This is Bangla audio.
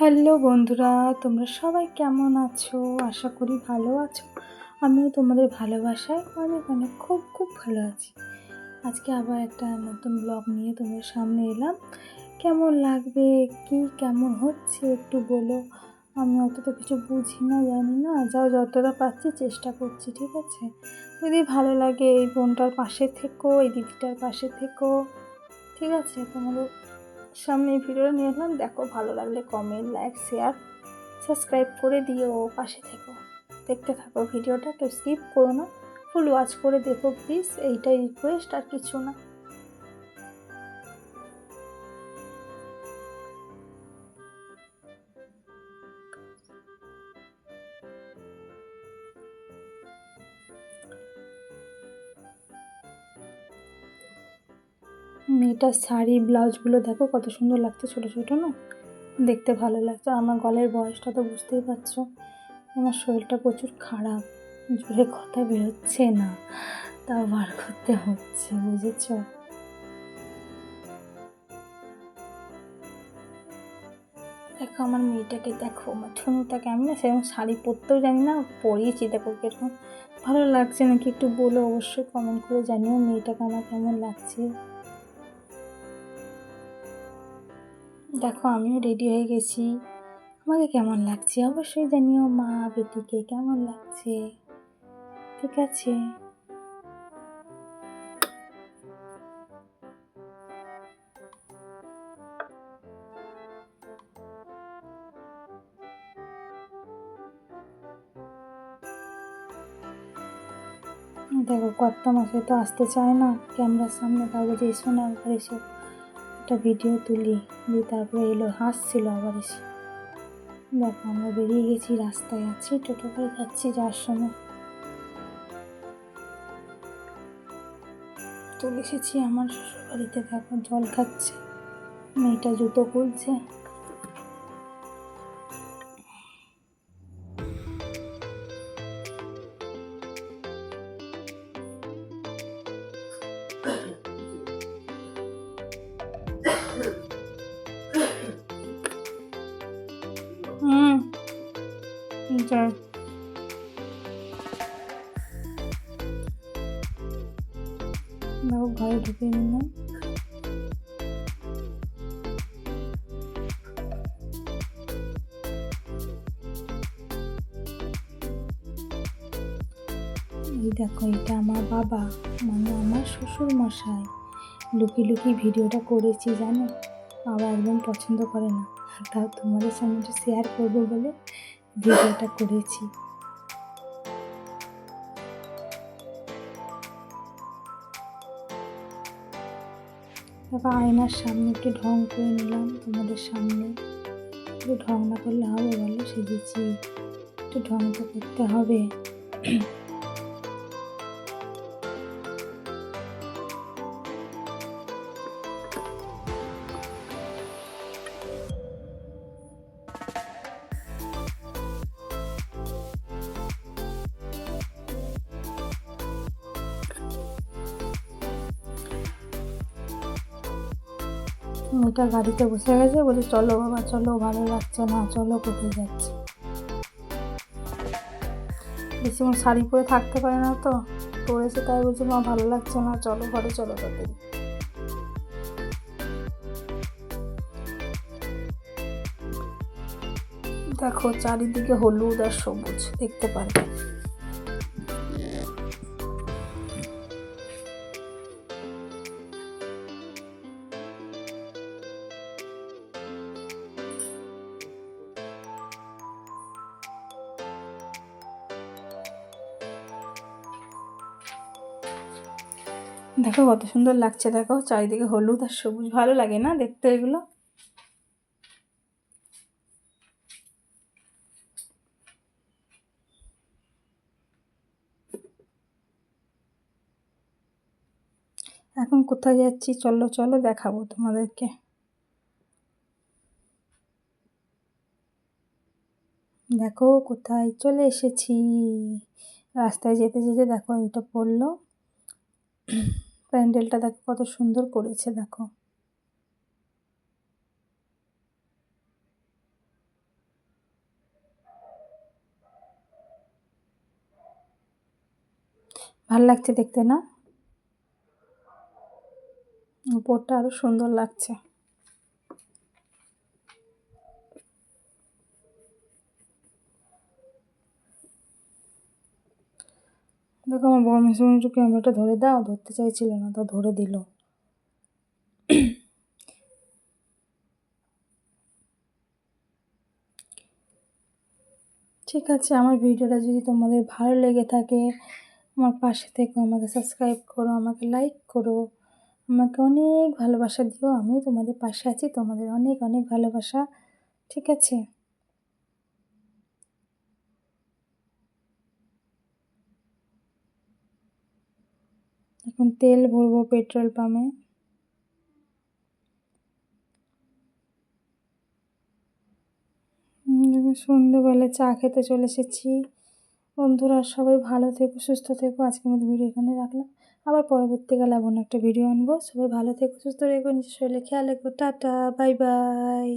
হ্যালো বন্ধুরা, তোমরা সবাই কেমন আছো? আশা করি ভালো আছো। আমিও তোমাদের ভালোবাসায় অনেক অনেক খুব খুব ভালো আছি। আজকে আবার একটা নতুন ব্লগ নিয়ে তোমাদের সামনে এলাম। কেমন লাগবে? কি কেমন হচ্ছে একটু বলো। আমি অতটা কিছু বুঝি না, জানি না। যাও যতটা পাচ্ছি চেষ্টা করছি, ঠিক আছে? যদি ভালো লাগে এই বোনটার পাশে থেকো, এই দিদিটার পাশে থেকো, ঠিক আছে? তোমাদের সামনে ভিডিও নিয়ে এলাম। দেখো, ভালো লাগলে কমেন্ট লাইক শেয়ার সাবস্ক্রাইব করে দিও পাশে থেকো। দেখতে থাকো ভিডিওটা কেউ স্কিপ করো না। ফুল ওয়াচ করে দেখো প্লিজ এইটাই রিকোয়েস্ট আর কিছু না। মেয়েটার শাড়ি, ব্লাউজগুলো দেখো কত সুন্দর লাগছে ছোটো ছোটো না? দেখতে ভালো লাগছে। আমার গলের বয়সটা তো বুঝতেই পারছ। আমার শরীরটা প্রচুর খারাপ। জোরে কথা বেরোচ্ছে না। তাও বার করতে হচ্ছে, বুঝেছ? দেখো আমার মেয়েটাকে, দেখো আমার ঠুনুটাকে। আমি না সেরকম শাড়ি পরতেও জানি না, পরিয়েছি। দেখো কীরকম ভালো লাগছে। নাকি একটু বলো অবশ্যই কমেন্ট করে জানিও মেয়েটাকে আমার কেমন লাগছে। দেখো, আমিও রেডি হয়ে গেছি। আমাকে কেমন লাগছে? অবশ্যই জানিও মা বেটিকে কেমন লাগছে? ঠিক আছে। দেখো কত মাসে তো আসতে চায় না। ক্যামেরার সামনে তাও বলছে এসো একবার এসো একটা ভিডিও তুলি, দিয়ে তারপরে এলো, হাসছিল আবার এসে। দেখো, আমরা বেরিয়ে গেছি, রাস্তায় আছি, টোটো করে যাচ্ছি যাওয়ার সময়। চলে এসেছি আমার শ্বশুরবাড়িতে, দেখো, জল খাচ্ছে, মেয়েটা জুতো খুলছে। যাই দেখো ঘরে ঢুকে নিলাম। এই দেখো, এটা আমার বাবা মানে আমার শ্বশুর মশাই লুকিয়ে লুকিয়ে ভিডিওটা করেছি, জানো? বাবা একদম পছন্দ করে না। তাও তোমাদের সঙ্গে শেয়ার করব বলে। ভিডিওটা করেছি। তারপর আয়নার সামনে একটু ঢং করে নিলাম, তোমাদের সামনে। একটু ঢং না করলে হবে বলো, সেজেছি। একটু ঢং তো করতে হবে। মেয়েটা গাড়িতে বসে গেছে, বলে চলো বাবা, চলো, ভালো লাগছে না, চলো কোথায় যাচ্ছে? বেশিক্ষণ শাড়ি পরে থাকতে পারে না তো পরেছে তাই বলছি, মা, ভালো লাগছে না, চলো ঘরে, চলো তাদের দেখো, চারিদিকে হলুদ আর সবুজ, দেখতে পারবে। দেখো কত সুন্দর লাগছে, দেখো চারিদিকে হলুদ আর সবুজ, ভালো লাগে না দেখতে এগুলো? এখন কোথায় যাচ্ছি? চলো চলো দেখাবো তোমাদেরকে। দেখো কোথায় চলে এসেছি। রাস্তায় যেতে যেতে দেখো এটা পড়ল। প্যান্ডেলটা দেখো কত সুন্দর করেছে দেখো। ভালো লাগছে দেখতে না? উপরটা আরও সুন্দর লাগছে। দেখো আমার বড় মেশিন একটু ক্যামেরাটা ধরে দাও, ধরতে চাইছিল না, তো ধরে দিল। ঠিক আছে, আমার ভিডিওটা যদি তোমাদের ভালো লেগে থাকে, আমার পাশে থেকে, আমাকে সাবস্ক্রাইব করো, আমাকে লাইক করো, আমাকে অনেক ভালোবাসা দিও, আমিও তোমাদের পাশে আছি, তোমাদের অনেক অনেক ভালোবাসা, ঠিক আছে? এখন তেল ভরবো পেট্রোল পাম্পে। সন্ধ্যেবেলা চা খেতে চলে এসেছি। বন্ধুরা, সবাই ভালো থেকো, সুস্থ থেকো। আজকের মধ্যে ভিডিও এখানে রাখলাম। আবার পরবর্তীকালে এমন একটা ভিডিও আনব। সবাই ভালো থেকো, সুস্থ রেখো নিজের শরীরে খেয়াল রেখো। Tata, bye bye.